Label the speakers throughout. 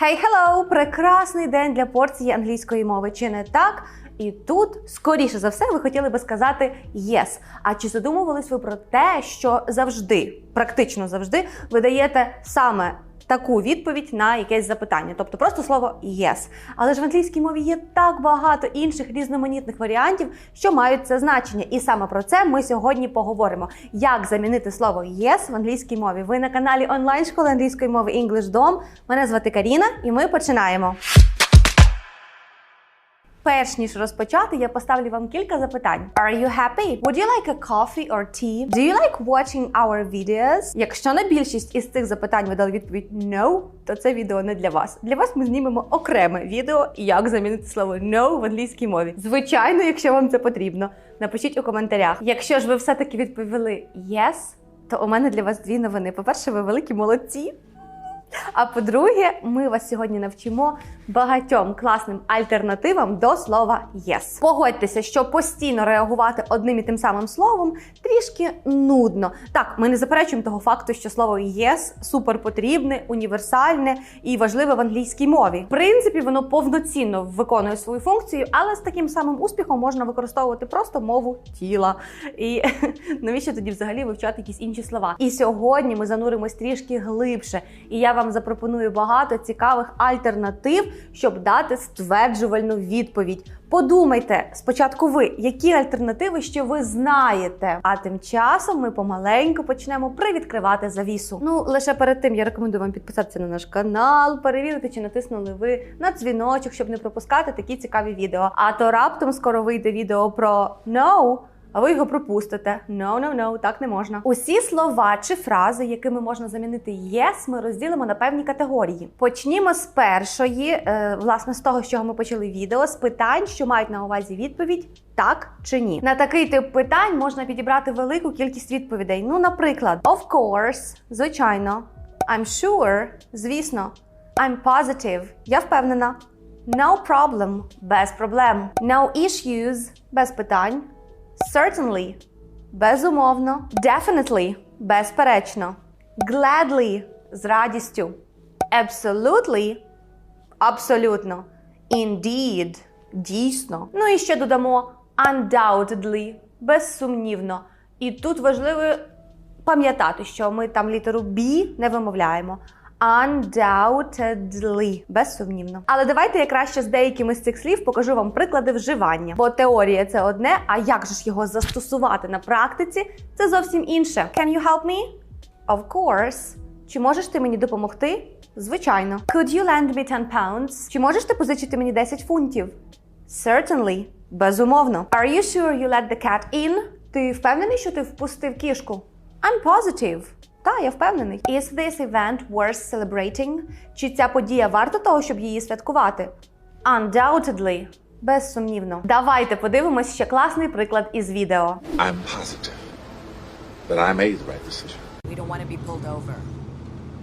Speaker 1: Hey, hello! Прекрасний день для порції англійської мови. Чи не так? І тут, скоріше за все, ви хотіли би сказати yes. А чи задумувались ви про те, що завжди, практично завжди, ви даєте саме таку відповідь на якесь запитання, тобто просто слово yes. Але ж в англійській мові є так багато інших різноманітних варіантів, що мають це значення. І саме про це ми сьогодні поговоримо. Як замінити слово yes в англійській мові? Ви на каналі онлайн школи англійської мови English Dom. Мене звати Каріна, і ми починаємо. Перш ніж розпочати, я поставлю вам кілька запитань. Are you happy? Would you like a coffee or tea? Do you like watching our videos? Якщо на більшість із цих запитань ви дали відповідь no, то це відео не для вас. Для вас ми знімемо окреме відео, як замінити слово no в англійській мові. Звичайно, якщо вам це потрібно, напишіть у коментарях. Якщо ж ви все-таки відповіли yes, то у мене для вас дві новини. По-перше, ви великі молодці. А по-друге, ми вас сьогодні навчимо багатьом класним альтернативам до слова yes. Погодьтеся, що постійно реагувати одним і тим самим словом трішки нудно. Так, ми не заперечуємо того факту, що слово yes супер потрібне, універсальне і важливе в англійській мові. В принципі, воно повноцінно виконує свою функцію, але з таким самим успіхом можна використовувати просто мову тіла. І навіщо тоді взагалі вивчати якісь інші слова? І сьогодні ми зануримось трішки глибше. І я вам запропоную багато цікавих альтернатив, щоб дати стверджувальну відповідь. Подумайте спочатку ви, які альтернативи ще ви знаєте. А тим часом ми помаленьку почнемо привідкривати завісу. Ну лише перед тим я рекомендую вам підписатися на наш канал, перевірити, чи натиснули ви на дзвіночок, щоб не пропускати такі цікаві відео. А то раптом скоро вийде відео про no, а ви його пропустите. No, no, no, так не можна. Усі слова чи фрази, якими можна замінити yes, ми розділимо на певні категорії. Почнімо з першої, е, власне, з того, з чого ми почали відео, з питань, що мають на увазі відповідь так чи ні. На такий тип питань можна підібрати велику кількість відповідей. Ну, наприклад, of course, звичайно, I'm sure, звісно, I'm positive, я впевнена. No problem, без проблем. No issues, без питань. Certainly – безумовно. Definitely – безперечно. Gladly – з радістю. Absolutely – абсолютно. Indeed – дійсно. Ну і ще додамо undoubtedly – безсумнівно. І тут важливо пам'ятати, що ми там літеру B не вимовляємо. Undoubtedly. безсумнівно. Але давайте я краще з деякими з цих слів покажу вам приклади вживання. Бо теорія це одне, а як же ж його застосувати на практиці, це зовсім інше. Can you help me? Of course. Чи можеш ти мені допомогти? Звичайно. Could you lend me 10 pounds? Чи можеш ти позичити мені 10 фунтів? Certainly. Безумовно. Are you sure you let the cat in? Ти впевнений, що ти впустив кішку? I'm positive. Та, я впевнений. Is this event worth celebrating? Чи ця подія варта того, щоб її святкувати? Undoubtedly. Безсумнівно. Давайте подивимось ще класний приклад із відео.
Speaker 2: I'm positive that I made the right decision.
Speaker 3: We don't want to be pulled over.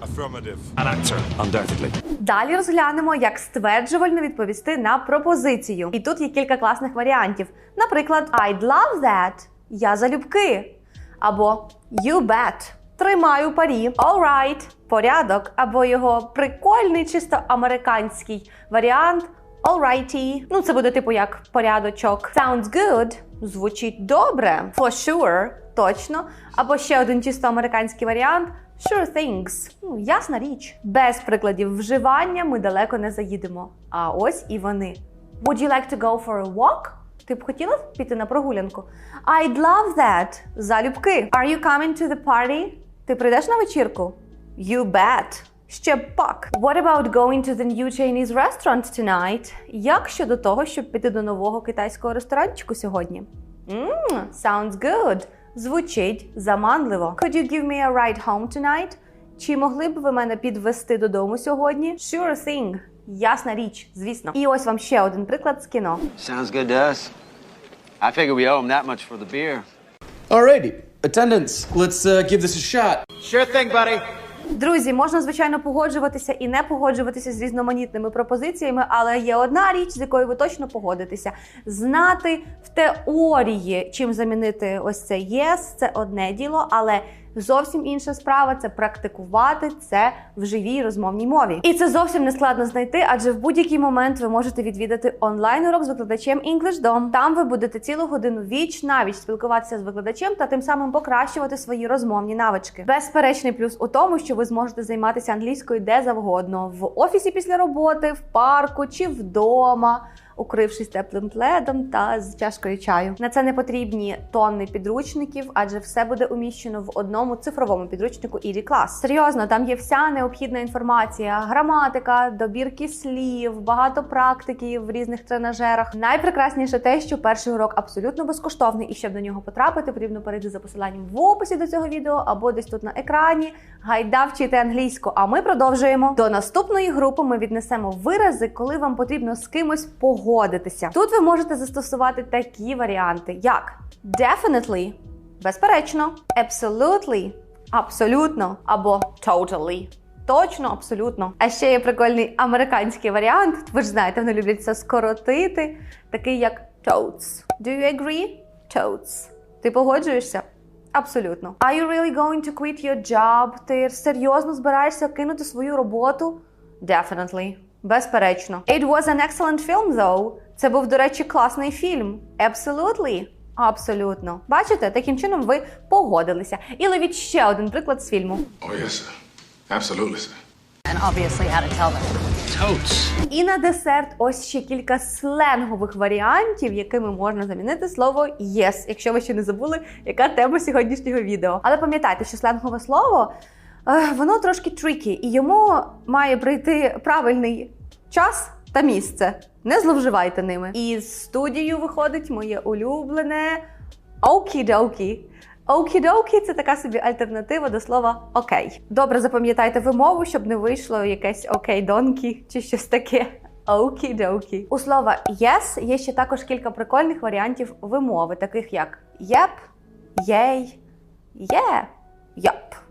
Speaker 4: Affirmative. An answer. Undoubtedly.
Speaker 1: Далі розглянемо, як стверджувально відповісти на пропозицію. І тут є кілька класних варіантів. Наприклад, I'd love that. Я залюбки. Або You bet. Тримаю парі. All right. Порядок. Або його прикольний, чисто американський варіант. Alrighty. Ну, це буде типу як порядочок. Sounds good. Звучить добре. For sure. Точно. Або ще один чисто американський варіант. Sure things. Ну, ясна річ. Без прикладів вживання ми далеко не заїдемо. А ось і вони. Would you like to go for a walk? Ти б хотіла піти на прогулянку? I'd love that. Залюбки. Are you coming to the party? Ти прийдеш на вечірку? You bet. Ще пак. What about going to the new Chinese restaurant tonight? Як щодо того, щоб піти до нового китайського ресторанчику сьогодні? Mmm, sounds good. Звучить заманливо. Could you give me a ride home tonight? Чи могли б ви мене підвести додому сьогодні? Sure thing. Ясна річ, звісно. І ось вам ще один приклад з кіно.
Speaker 5: Sounds good to us. I figure we owe him that much for the beer.
Speaker 6: Alrighty, attendance. Let's uh, give this a shot.
Speaker 5: Sure thing, buddy.
Speaker 1: Друзі, можна звичайно погоджуватися і не погоджуватися з різноманітними пропозиціями, але є одна річ, з якою ви точно погодитеся: знати в теорії, чим замінити ось це yes, це одне діло, але Зовсім інша справа це практикувати це в живій розмовній мові. І це зовсім не складно знайти, адже в будь-який момент ви можете відвідати онлайн урок з викладачем EnglishDom. Там ви будете цілу годину віч навіч спілкуватися з викладачем та тим самим покращувати свої розмовні навички. Безперечний плюс у тому, що ви зможете займатися англійською де завгодно в офісі після роботи, в парку чи вдома укрившись теплим пледом та з чашкою чаю. На це не потрібні тонни підручників, адже все буде уміщено в одному цифровому підручнику ED Class. Серйозно, там є вся необхідна інформація: граматика, добірки слів, багато практики в різних тренажерах. Найпрекрасніше те, що перший урок абсолютно безкоштовний, і щоб до нього потрапити, потрібно перейти за посиланням в описі до цього відео або десь тут на екрані. Гайда вчити англійську. А ми продовжуємо. До наступної групи ми віднесемо вирази, коли вам потрібно з кимось погодитися. Тут ви можете застосувати такі варіанти, як definitely, безперечно, absolutely, абсолютно або totally. Точно, абсолютно. А ще є прикольний американський варіант. Ви ж знаєте, вони люблять це скоротити, такий як totes. Do you agree? Totes. Ти погоджуєшся? Абсолютно. Are you really going to quit your job? Ти серйозно збираєшся кинути свою роботу? Definitely. Безперечно. It was an excellent film, though. Це був, до речі, класний фільм. Absolutely. Абсолютно. Бачите, таким чином ви погодилися. І ловіть ще один приклад з фільму.
Speaker 3: Oh, yes, sir. Absolutely, sir.
Speaker 7: and obviously how to tell them.
Speaker 5: Totes.
Speaker 1: І на десерт ось ще кілька сленгових варіантів, якими можна замінити слово yes, якщо ви ще не забули, яка тема сьогоднішнього відео. Але пам'ятайте, що сленгове слово е, воно трошки трікі, і йому має прийти правильний час та місце. Не зловживайте ними. І з студією виходить моє улюблене окі-докі. Окі-докі це така собі альтернатива до слова окей. Добре запам'ятайте вимову, щоб не вийшло якесь окей-донкі чи щось таке. Окі-докі. У слова yes є ще також кілька прикольних варіантів вимови, таких як єп, єй, є, йоп.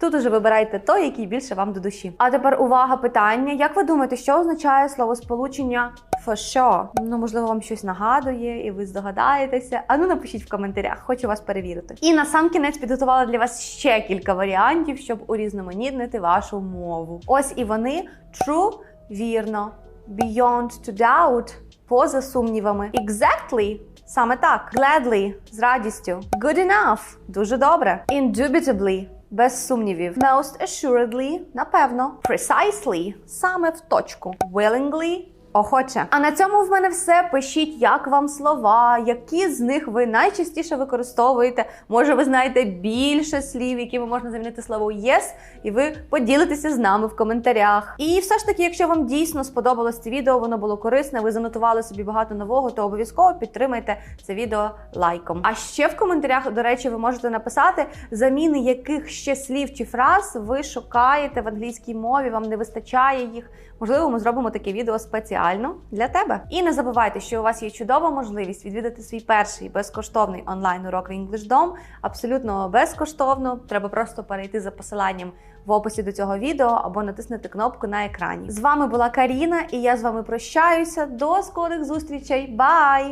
Speaker 1: Тут уже вибирайте той, який більше вам до душі. А тепер увага, питання. Як ви думаєте, що означає словосполучення for sure? Ну, можливо, вам щось нагадує, і ви здогадаєтеся. А ну напишіть в коментарях, хочу вас перевірити. І на сам кінець підготувала для вас ще кілька варіантів, щоб урізноманітнити вашу мову. Ось і вони true – вірно, beyond to doubt – поза сумнівами, exactly – Саме так. Gladly – з радістю. Good enough – дуже добре. Indubitably – без сумнівів. Most assuredly – напевно. Precisely – саме в точку. Willingly – охоче. А на цьому в мене все. Пишіть, як вам слова, які з них ви найчастіше використовуєте. Може, ви знаєте більше слів, якими можна замінити слово yes, і ви поділитеся з нами в коментарях. І все ж таки, якщо вам дійсно сподобалось це відео, воно було корисне, ви занотували собі багато нового, то обов'язково підтримайте це відео лайком. А ще в коментарях, до речі, ви можете написати заміни яких ще слів чи фраз ви шукаєте в англійській мові, вам не вистачає їх. Можливо, ми зробимо таке відео спеціально для тебе. І не забувайте, що у вас є чудова можливість відвідати свій перший безкоштовний онлайн урок в EnglishDom. Абсолютно безкоштовно. Треба просто перейти за посиланням в описі до цього відео або натиснути кнопку на екрані. З вами була Каріна, і я з вами прощаюся. До скорих зустрічей. Бай!